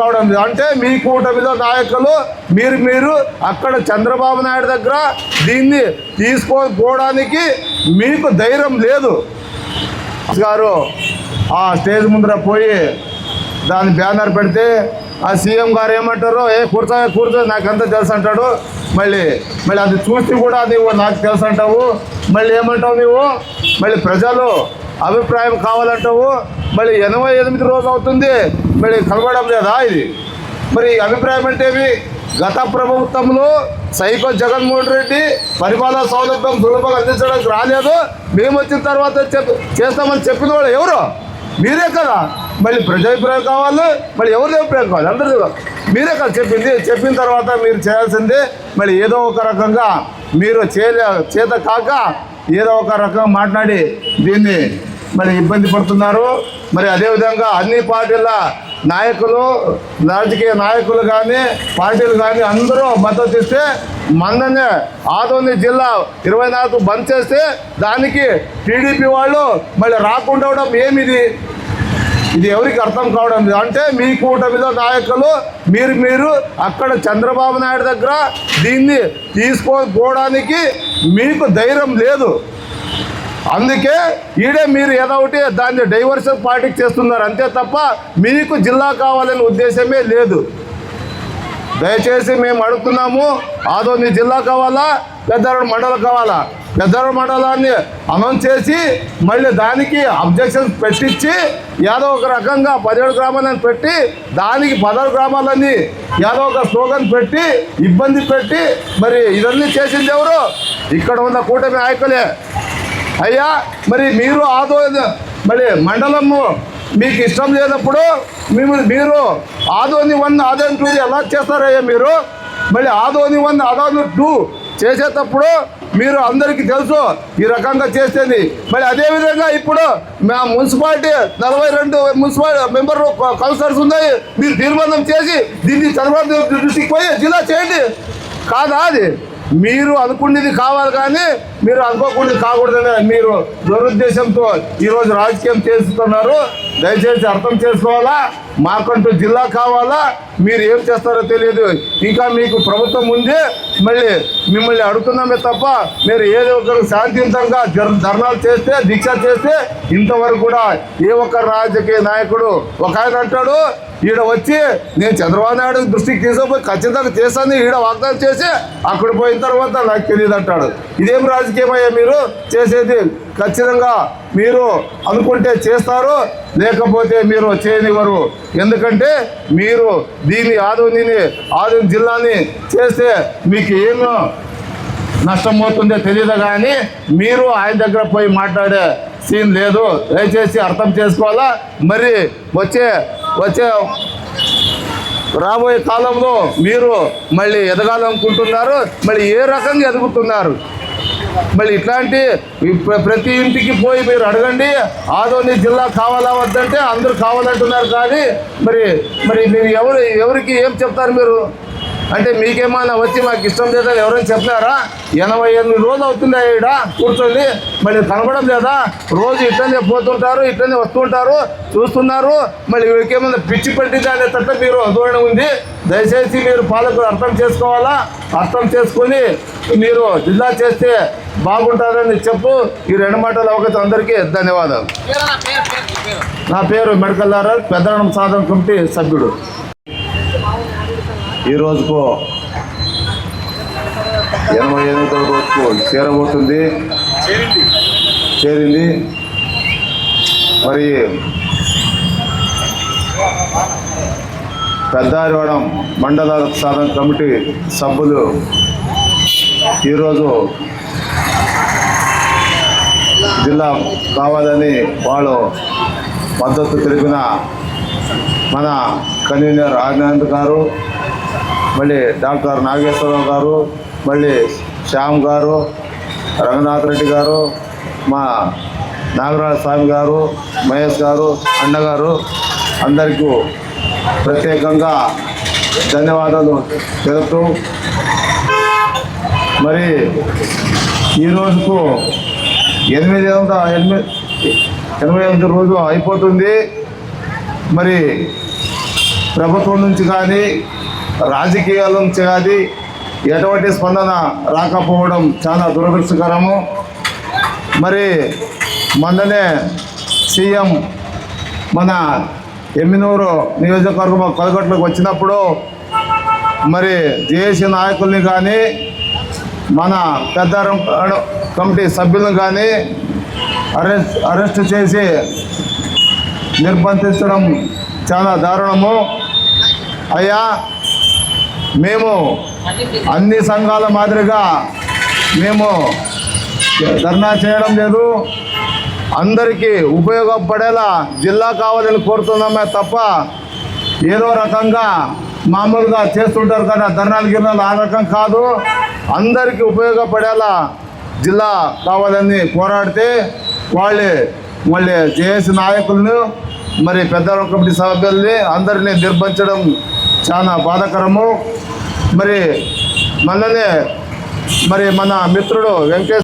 కావడం లేదు. అంటే మీ కూటమిలో నాయకులు మీరు మీరు అక్కడ చంద్రబాబు నాయుడు దగ్గర దీన్ని తీసుకోపోవడానికి మీకు ధైర్యం లేదు. గారు ఆ స్టేజ్ ముందర పోయి దాని బ్యానర్ పెడితే ఆ సీఎం గారు ఏమంటారు ఏ కూర్చో కూర్చో నాకంతా తెలుసు అంటాడు. మళ్ళీ మళ్ళీ అది చూసి కూడా నువ్వు నాకు తెలుసు అంటావు. మళ్ళీ ఏమంటావు నువ్వు మళ్ళీ ప్రజలు అభిప్రాయం కావాలంటావు? మళ్ళీ ఎనభై ఎనిమిది రోజులు అవుతుంది. మళ్ళీ కలవడం లేదా ఇది? మరి ఈ అభిప్రాయం అంటే గత ప్రభుత్వంలో సైకో జగన్మోహన్ రెడ్డి పరిపాలన సౌలభ్యం సులభంగా అందించడానికి రాలేదు. మేము వచ్చిన తర్వాత చెప్ చేస్తామని చెప్పిన వాళ్ళు ఎవరు? మీరే కదా. మళ్ళీ ప్రజాభిప్రాయం కావాలి. మళ్ళీ ఎవరి అభిప్రాయం కావాలి? అందరిది మీరే కదా చెప్పింది. చెప్పిన తర్వాత మీరు చేయాల్సింది. మళ్ళీ ఏదో ఒక రకంగా మీరు చేయలే చేత కాక ఏదో ఒక రకంగా మాట్లాడి దీన్ని మరి ఇబ్బంది పడుతున్నారు. మరి అదేవిధంగా అన్ని పార్టీల నాయకులు రాజకీయ నాయకులు కానీ పార్టీలు కానీ అందరూ మద్దతు ఇస్తే మననే ఆదోని జిల్లా ఇరవై నాలుగు బంద్ చేస్తే దానికి టీడీపీ వాళ్ళు మళ్ళీ రాకుండా ఉండడం ఏమిది? ఇది ఎవరికి అర్థం కావడం లేదు. అంటే మీ కూటమిలో నాయకులు మీరు మీరు అక్కడ చంద్రబాబు నాయుడు దగ్గర దీన్ని తీసుకోపోవడానికి మీకు ధైర్యం లేదు. అందుకే ఈడే మీరు ఏదో ఒకటి దాన్ని డైవర్షన్ పార్టీకి చేస్తున్నారు. అంతే తప్ప మీకు జిల్లా కావాలనే ఉద్దేశమే లేదు. దయచేసి మేము అడుగుతున్నాము ఆదోని జిల్లా కావాలా పెద్దరడు మండలం కావాలా? పెద్దరడు మండలాన్ని అనౌన్స్ చేసి మళ్ళీ దానికి అబ్జెక్షన్స్ పెట్టించి ఏదో ఒక రకంగా పదిహేడు గ్రామాలను పెట్టి దానికి పదహారు గ్రామాలని ఏదో ఒక స్లోగన్ పెట్టి ఇబ్బంది పెట్టి మరి ఇవన్నీ చేసింది ఎవరు? ఇక్కడ ఉన్న కూటమి నాయకులే. అయ్యా మరి మీరు ఆదో మరి మండలము మీకు ఇష్టం లేనప్పుడు మేము మీరు ఆదోని వన్ ఆదోని టూ ఎలా చేస్తారయ్యా మీరు? మళ్ళీ ఆదోని వన్ ఆదోని టూ చేసేటప్పుడు మీరు అందరికీ తెలుసు ఈ రకంగా చేసేది. మరి అదేవిధంగా ఇప్పుడు మా మున్సిపాలిటీ నలభై రెండు మున్సిపాలిటీ మెంబర్ కౌన్సిలర్స్ ఉన్నాయి. మీరు తీర్మానం చేసి దీన్ని చంద్రబాబు దృష్టికి పోయి జిల్లా చేయండి. కాదా అది? మీరు అనుకునేది కావాలి కానీ మీరు అనుకోకుండా కాకూడదని మీరు దురుద్దేశంతో ఈరోజు రాజకీయం చేస్తున్నారు. దయచేసి అర్థం చేసుకోవాలా? మాకంటూ జిల్లా కావాలా? మీరు ఏం చేస్తారో తెలియదు. ఇంకా మీకు ప్రభుత్వం ఉంది. మళ్ళీ మిమ్మల్ని అడుగుతున్నామే తప్ప మీరు ఏదో ఒకరు శాంతియుతంగా ధర్నాలు చేస్తే దీక్ష చేస్తే ఇంతవరకు కూడా ఏ ఒక్క రాజకీయ నాయకుడు ఒక ఆయన అంటాడు ఈడ వచ్చి నేను చంద్రబాబు నాయుడు దృష్టికి తీసుకుపోయి ఖచ్చితంగా చేస్తాను ఈడ వాగ్దానం చేసి అక్కడ పోయిన తర్వాత నాకు తెలియదు అంటాడు. ఇదేం రాజకీయమయ్యా మీరు? చేసేది ఖచ్చితంగా మీరు అనుకుంటే చేస్తారు లేకపోతే మీరు చేయనివ్వరు. ఎందుకంటే మీరు దీని ఆదోనిని ఆదోని జిల్లాని చేస్తే మీకు ఏమో నష్టం అవుతుందో తెలియదు కానీ మీరు ఆయన దగ్గర పోయి మాట్లాడే సీన్ లేదు. దయచేసి అర్థం చేసుకోవాలా? మరి వచ్చే వచ్చే రాబోయే కాలంలో మీరు మళ్ళీ ఎదగాలనుకుంటున్నారు మళ్ళీ ఏ రకంగా ఎదుగుతున్నారు? మళ్ళీ ఇట్లాంటి ప్రతి ఇంటికి పోయి మీరు అడగండి ఆదోని జిల్లా కావాలా వద్దంటే అందరూ కావాలంటున్నారు కానీ మరి మరి మీరు ఎవరు ఎవరికి ఏం చెప్తారు మీరు? అంటే మీకేమైనా వచ్చి మాకు ఇష్టం లేదని ఎవరైనా చెప్పినారా? ఎనభై ఎనిమిది రోజులు అవుతుంది ఈడ కూర్చొని. మళ్ళీ కనపడం లేదా? రోజు ఇట్లనే పోతుంటారు ఇట్లనే వస్తుంటారు చూస్తున్నారు. మళ్ళీ వీళ్ళకి ఏమైనా పిచ్చి పట్టింది అనే తట్ల మీరు ధోరణి ఉంది. దయచేసి మీరు పాలకులు అర్థం చేసుకోవాలా? అర్థం చేసుకొని మీరు జిల్లా చేస్తే బాగుంటుందని చెప్పు. ఈ రెండు మాటలు అవకాశం అందరికీ ధన్యవాదాలు. నా పేరు మెడకల్ పెద్దడం సాధన కమిటీ సభ్యుడు. ఈ రోజుకు ఎనభై ఎనిమిదవ రోజుకు చేరబోతుంది చేరింది. మరి పెద్దారివాడం మండల సాధన కమిటీ సభ్యులు ఈరోజు జిల్లా కావాలని వాళ్ళు మద్దతు తెలిపిన మన కన్వీనర్ ఆనంద్ గారు మళ్ళీ డాక్టర్ నాగేశ్వరరావు గారు మళ్ళీ శ్యామ్ గారు రంగనాథ్ రెడ్డి గారు మా నాగరాజ స్వామి గారు మహేష్ గారు అన్నగారు అందరికీ ప్రత్యేకంగా ధన్యవాదాలు తెలుపుతూ మరి ఈ రోజుకు ఎనిమిది వందల ఎనిమిది ఎనభై ఎనిమిది రోజు అయిపోతుంది. మరి ప్రభుత్వం నుంచి కానీ రాజకీయాల నుంచి ఎటువంటి స్పందన రాకపోవడం చాలా దురదృష్టకరము. మరి మొన్ననే సీఎం మన ఎమ్మినూరు నియోజకవర్గం కొలగట్లకు వచ్చినప్పుడు మరి జేఏసీ నాయకుల్ని కానీ మన పెద్ద కమిటీ సభ్యులను కానీ అరెస్ట్ అరెస్ట్ చేసి నిర్బంధించడం చాలా దారుణము. అయ్యా మేము అన్ని సంఘాల మాదిరిగా మేము ధర్నా చేయడం లేదు. అందరికీ ఉపయోగపడేలా జిల్లా కావాలని కోరుతున్నామే తప్ప ఏదో రకంగా మామూలుగా చేస్తుంటారు కదా ధర్నాలు గిర్నాలు ఆ రకం కాదు. అందరికీ ఉపయోగపడేలా జిల్లా కావాలని పోరాడితే వాళ్ళే మళ్ళీ జేఏసీ నాయకులను మరి పెద్ద కమిటీ సభ్యుల్ని అందరినీ నిర్బంధించడం చాలా బాధాకరము. మరి మననే మరి మన మిత్రుడు వెంకటేశ్వర